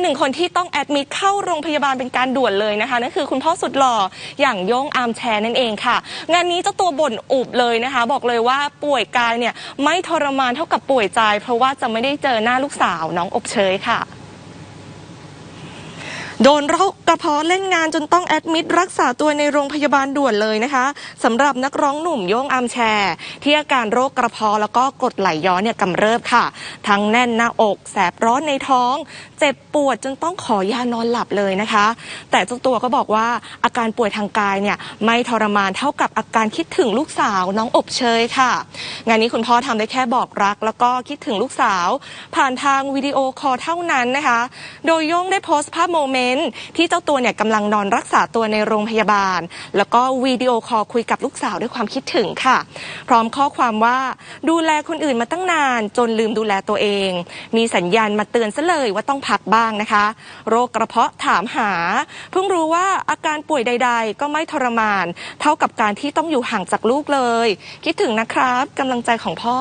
กหนึ่งคนที่ต้องแอดมิดเข้าโรงพยาบาลเป็นการด่วนเลยนะคะนั่นคือคุณพ่อสุดหล่ออย่างโย่งอาร์มแชร์นั่นเองค่ะ งานนี้เจ้าตัวบ่นอุบเลยนะคะ บอกเลยว่าป่วยกายเนี่ยไม่ทรมานเท่ากับป่วยใจ เพราะว่าจะไม่ได้เจอหน้าลูกสาวน้องอบเชยค่ะ โดนโรคกระเพาะเล่นงานจนต้องแอดมิดรักษาตัวในโรงพยาบาลด่วนเลยนะคะสำหรับนักร้องหนุ่มโย่งอามแชร์ ที่อาการโรคกระเพาะแล้วก็กรดไหลย้อนเนี่ยกำเริบค่ะ ทั้งแน่นหน้าอก แสบร้อนในท้อง เจ็บปวดจนต้องขอยานอนหลับเลยนะคะ แต่เจ้าตัวก็บอกว่าอาการป่วยทางกายเนี่ยไม่ทรมานเท่ากับอาการคิดถึงลูกสาวน้องอบเชยค่ะ งานนี้คุณพ่อทำได้แค่บอกรัก แล้วก็คิดถึงลูกสาว ผ่านทางวิดีโอคอลเท่านั้นนะคะ โดยโย่งได้โพสต์ภาพโมเมนต์ ที่เจ้าตัวเนี่ยกำลังนอนรักษาตัวในโรงพยาบาล แล้วก็วิดีโอคอลคุยกับลูกสาวด้วยความคิดถึงค่ะ พร้อมข้อความว่าดูแลคนอื่นมาตั้งนานจนลืมดูแลตัวเอง มีสัญญาณมาเตือนซะเลยว่าต้องพักบ้างนะคะ โรคกระเพาะถามหา เพิ่งรู้ว่าอาการป่วยใด ๆ ก็ไม่ทรมาน เท่ากับการที่ต้องอยู่ห่างจากลูกเลย คิดถึงนะครับกำลังใจของพ่อ